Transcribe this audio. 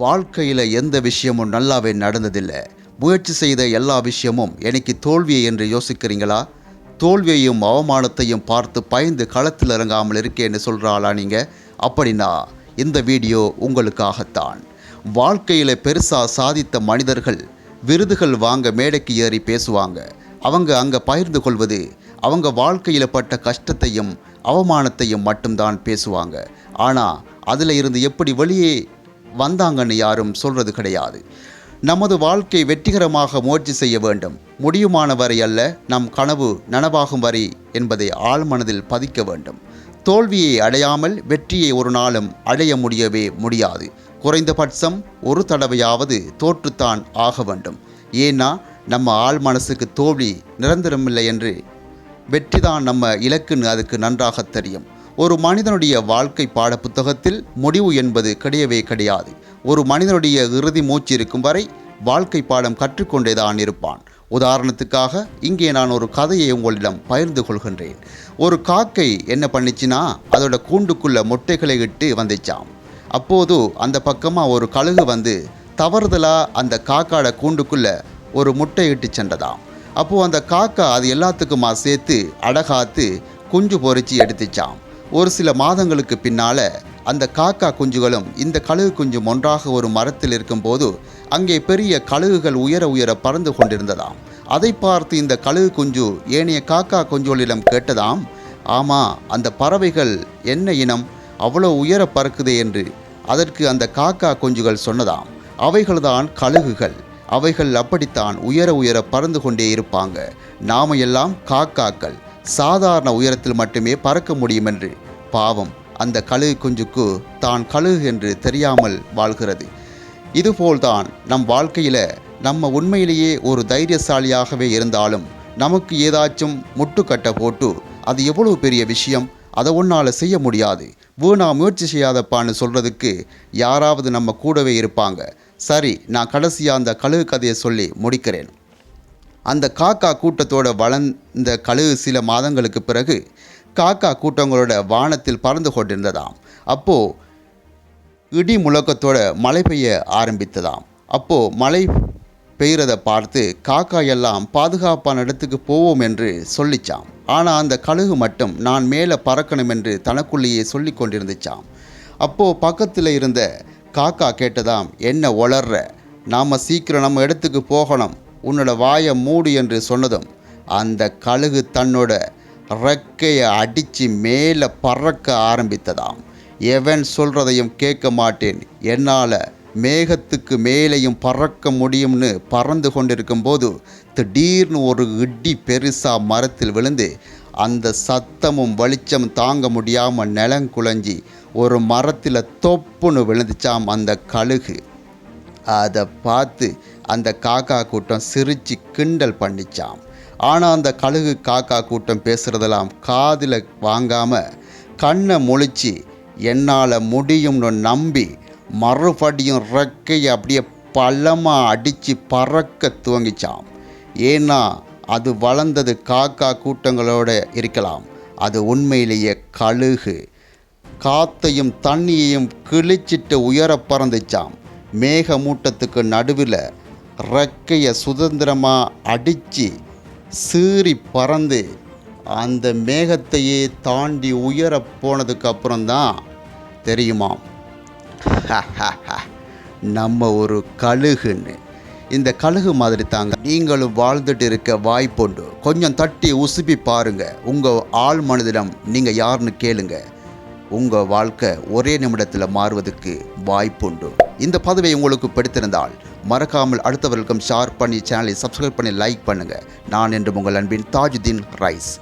வாழ்க்கையில் எந்த விஷயமும் நல்லாவே நடந்ததில்லை. முயற்சி செய்த எல்லா விஷயமும் எனக்கு தோல்வியை என்று யோசிக்கிறீங்களா? தோல்வியையும் அவமானத்தையும் பார்த்து பயந்து களத்தில் இறங்காமல் இருக்கேன்னு சொல்கிறாளா நீங்கள் அப்படின்னா இந்த வீடியோ உங்களுக்காகத்தான். வாழ்க்கையில் பெருசாக சாதித்த மனிதர்கள் விருதுகள் வாங்க மேடைக்கு ஏறி பேசுவாங்க. அவங்க அங்கே பகிர்ந்து கொள்வது அவங்க வாழ்க்கையில் பட்ட கஷ்டத்தையும் அவமானத்தையும் மட்டும்தான் பேசுவாங்க. ஆனால் அதில் இருந்து எப்படி வெளியே வந்தாங்கன்னு யாரும் சொல்கிறது கிடையாது. நமது வாழ்க்கை வெற்றிகரமாக முயற்சி செய்ய வேண்டும். முடியுமான வரை அல்ல நம் கனவு நனவாகும் வரை என்பதை ஆழ்மனதில் பதிக்க வேண்டும். தோல்வியை அடையாமல் வெற்றியை ஒரு நாளும் அடைய முடியவே முடியாது. குறைந்தபட்சம் ஒரு தடவையாவது தோற்றுத்தான் ஆக வேண்டும். ஏன்னா நம்ம ஆள் மனசுக்கு தோல்வி நிரந்தரமில்லை என்று வெற்றிதான் நம்ம இலக்குன்னு அதுக்கு நன்றாக தெரியும். ஒரு மனிதனுடைய வாழ்க்கை பாட புத்தகத்தில் முடிவு என்பது கிடையவே கிடையாது. ஒரு மனிதனுடைய இறுதி மூச்சு இருக்கும் வரை வாழ்க்கை பாடம் கற்றுக்கொண்டேதான் இருப்பான். உதாரணத்துக்காக இங்கே நான் ஒரு கதையை உங்களிடம் பகிர்ந்து கொள்கின்றேன். ஒரு காக்கை என்ன பண்ணிச்சுன்னா அதோட கூண்டுக்குள்ள முட்டைகளை இட்டு வந்துச்சாம். அப்போது அந்த பக்கமாக ஒரு கழுகு வந்து தவறுதலாக அந்த காக்காட கூண்டுக்குள்ள ஒரு முட்டை இட்டு சென்றதாம். அப்போது அந்த காக்கா அது எல்லாத்துக்குமா சேர்த்து அடகாத்து குஞ்சு பொறிச்சு எடுத்துச்சாம். ஒரு சில மாதங்களுக்கு பின்னால் அந்த காக்கா குஞ்சுகளும் இந்த கழுகு குஞ்சும் ஒன்றாக ஒரு மரத்தில் இருக்கும்போது அங்கே பெரிய கழுகுகள் உயர உயர பறந்து கொண்டிருந்ததாம். அதை பார்த்து இந்த கழுகு குஞ்சு ஏனைய காக்கா குஞ்சுகளிடம் கேட்டதாம் ஆமாம் அந்த பறவைகள் என்ன இனம்? அவ்வளோ உயர பறக்குதே என்று அதற்கு அந்த காக்கா குஞ்சுகள் சொன்னதாம். அவைகள்தான் கழுகுகள். அவைகள் அப்படித்தான் உயர உயர பறந்து கொண்டே இருப்பாங்க. நாம எல்லாம் காக்காக்கள். சாதாரண உயரத்தில் மட்டுமே பறக்க முடியும் என்று பாவம் அந்த கழுகு குஞ்சுக்கு தான் கழுகு என்று தெரியாமல் வாழ்கிறது. இதுபோல்தான் நம் வாழ்க்கையில் நம்ம உண்மையிலேயே ஒரு தைரியசாலியாகவே இருந்தாலும் நமக்கு ஏதாச்சும் முட்டுக்கட்டை போட்டு அது எவ்வளவு பெரிய விஷயம்? அதை ஒன்றால் செய்ய முடியாது. வீணா முயற்சி செய்யாதப்பான்னு சொல்கிறதுக்கு யாராவது நம்ம கூடவே இருப்பாங்க. சரி நான் கடைசியாக அந்த கழுகு கதையை சொல்லி முடிக்கிறேன். அந்த காக்கா கூட்டத்தோட வளர்ந்த கழுகு சில மாதங்களுக்கு பிறகு காக்கா கூட்டங்களோட வானத்தில் பறந்து கொண்டிருந்ததாம். அப்போது இடி முழக்கத்தோட மழை பெய்ய ஆரம்பித்ததாம். அப்போது மழை பெய்கிறத பார்த்து காக்கா எல்லாம் பாதுகாப்பான இடத்துக்கு போவோம் என்று சொல்லிச்சாம். ஆனால் அந்த கழுகு மட்டும் நான் மேலே பறக்கணும் என்று தனக்குள்ளேயே சொல்லி கொண்டிருந்துச்சாம். அப்போது பக்கத்தில் இருந்த காக்கா கேட்டதாம் என்ன ஒளர்ற நாம் சீக்கிரம் நம்ம இடத்துக்கு போகணும். உன்னோட வாயை மூடு என்று சொன்னதும் அந்த கழுகு தன்னோட ரெக்கையை அடித்து மேலே பறக்க ஆரம்பித்ததாம். எவன் சொல்கிறதையும் கேட்க மாட்டேன். என்னால் மேகத்துக்கு மேலேயும் பறக்க முடியும்னு பறந்து கொண்டிருக்கும்போது திடீர்னு ஒரு இடி பெருசாக மரத்தில் விழுந்து அந்த சத்தமும் வெளிச்சம் தாங்க முடியாமல் நிலங்குழஞ்சி ஒரு மரத்தில் தொப்புன்னு விழுந்துச்சாம் அந்த கழுகு. அதை பார்த்து அந்த காக்கா கூட்டம் சிரித்து கிண்டல் பண்ணிச்சாம். ஆனால் அந்த கழுகு காக்கா கூட்டம் பேசுகிறதெல்லாம் காதில் வாங்காமல் கண்ணை முழிச்சு என்னால் முடியும்னு நம்பி மறுபடியும் ரெக்கையை அப்படியே பள்ளமாக அடித்து பறக்க துவங்கிச்சாம். ஏன்னா அது வளர்ந்தது காக்கா கூட்டங்களோட இருக்கலாம். அது உண்மையிலேயே கழுகு. காத்தையும் தண்ணியையும் கிழிச்சிட்டு உயர பறந்துச்சாம். மேகமூட்டத்துக்கு நடுவில் ரெக்கையை சுதந்திரமாக அடித்து சீறி பறந்து அந்த மேகத்தையே தாண்டி உயர போனதுக்கப்புறம் தான் தெரியுமாம். நம்ம ஒரு கழுகுன்னு. இந்த கழுகு மாதிரி தாங்க. நீங்களும் வாழ்ந்துட்டு இருக்க வாய்ப்புண்டு. கொஞ்சம் தட்டி உசுப்பி பாருங்க. உங்கள் ஆள் மனதிடம் நீங்கள் யாருன்னு கேளுங்க. உங்கள் வாழ்க்கை ஒரே நிமிடத்தில் மாறுவதற்கு வாய்ப்புண்டு. இந்த பதவியை உங்களுக்கு பிடித்திருந்தால் மறக்காமல் அடுத்தவர்களுக்கும் ஷேர் பண்ணி சேனலை சப்ஸ்கிரைப் பண்ணி லைக் பண்ணுங்கள் நான் என்று உங்கள் அன்பின் தாஜுதீன் ரைஸ்.